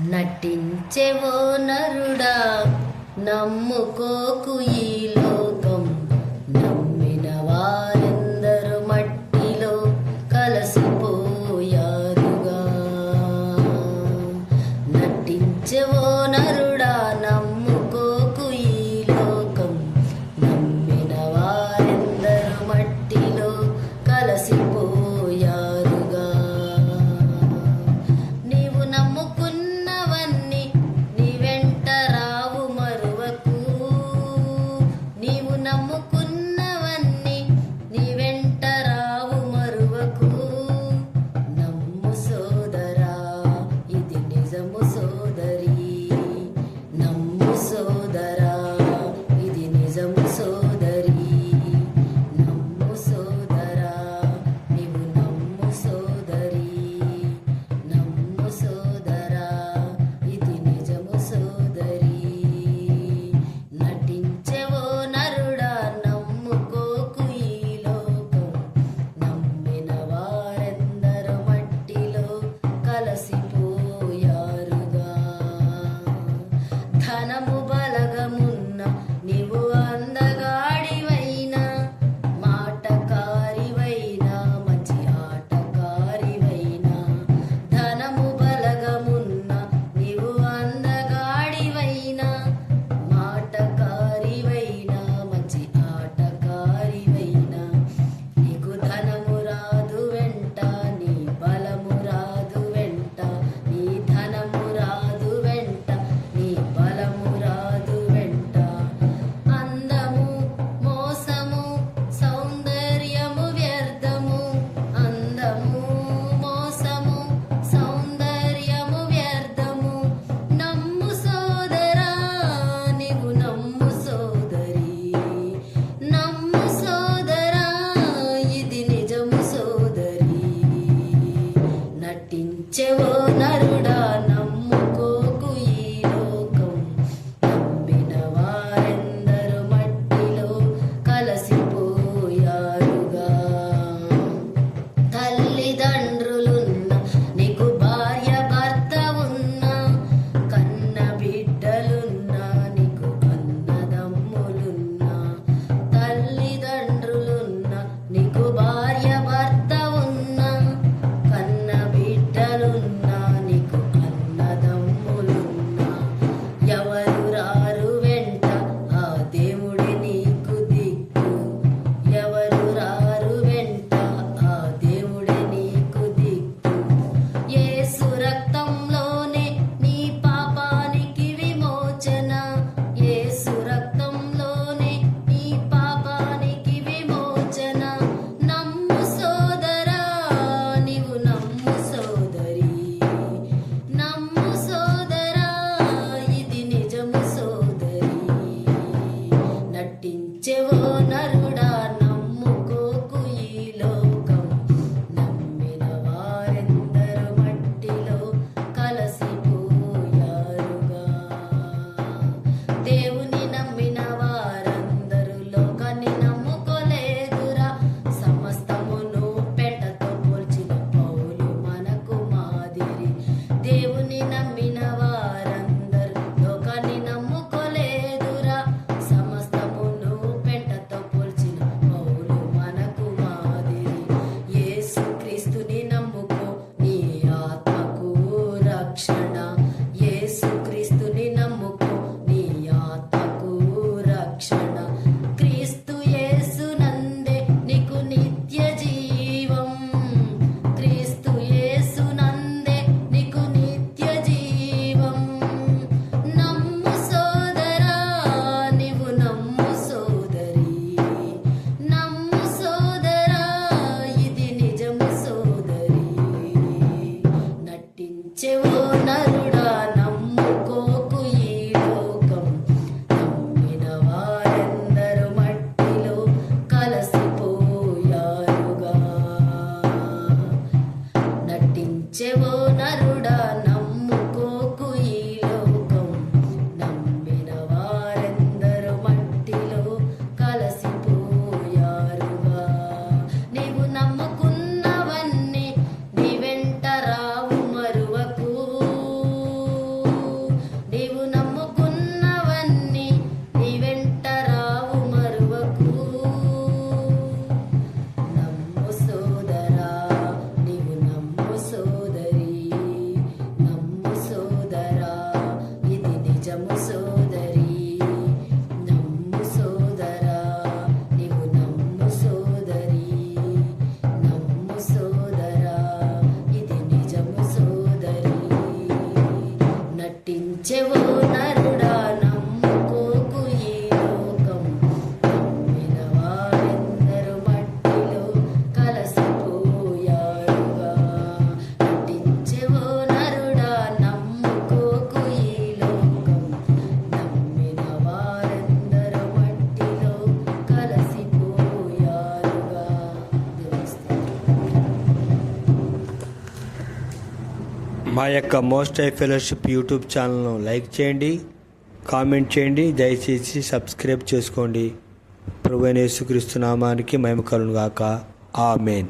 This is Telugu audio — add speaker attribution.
Speaker 1: నటించేవో నరుడా నమ్ముకోకు ఈ లోకం. నమ్మిన వారందరు మట్టిలో కలసిపోయారుగా. నటించేవో నరు 借我那。
Speaker 2: మా యొక్క మోస్ట్ ఐ ఫెలోషిప్ యూట్యూబ్ ఛానల్ను లైక్ చేయండి కామెంట్ చేయండి దయచేసి సబ్స్క్రైబ్ చేసుకోండి. ప్రభు యేసుక్రీస్తు నామానికి మహిమ కలుగాక ఆమెన్